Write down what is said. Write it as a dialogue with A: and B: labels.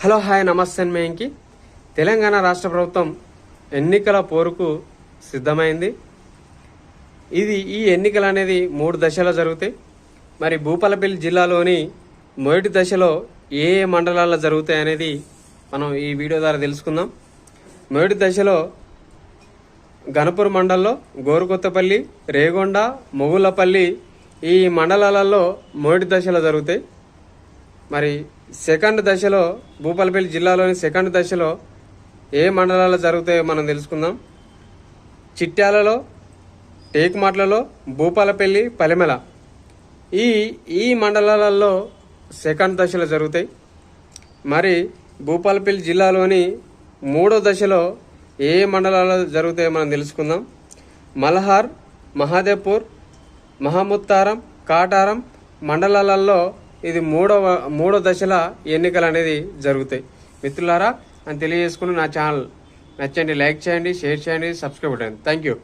A: Hello hi నమస్తే మేంకి. తెలంగాణ రాష్ట్ర ప్రభుత్వం ఎన్నికల పోరుకు సిద్ధమైంది. ఇది ఈ ఎన్నికలు అనేది మూడు దశలో జరుగుతాయి. మరి భూపాలపల్లి జిల్లాలోని మొదటి దశలో ఏ ఏ మండలాల్లో జరుగుతాయి అనేది మనం ఈ వీడియో ద్వారా తెలుసుకుందాం. మొదటి దశలో గణపూర్ మండలంలో గోరుకొత్తపల్లి రేగొండ మొగులపల్లి ఈ మండలాలలో మొదటి దశలో జరుగుతాయి. మరి సెకండ్ దశలో భూపాలపల్లి జిల్లాలోని సెకండ్ దశలో ఏ మండలాల్లో జరుగుతాయో మనం తెలుసుకుందాం. చిట్యాలలో టేకుమాట్లలో భూపాలపల్లి పలిమెల ఈ ఈ మండలాలలో సెకండ్ దశలో జరుగుతాయి. మరి భూపాలపల్లి జిల్లాలోని మూడో దశలో ఏ ఏ మండలాల్లో జరుగుతాయో మనం తెలుసుకుందాం. మల్హార్ మహాదేవ్పూర్ మహముత్తారం కాటారం మండలాలలో ఇది మూడవ మూడో దశల ఎన్నికలు అనేది జరుగుతాయి. మిత్రులారా అని తెలియజేసుకుని నా ఛానల్ నచ్చండి లైక్ చేయండి షేర్ చేయండి సబ్స్క్రైబ్ చేయండి థ్యాంక్ యూ.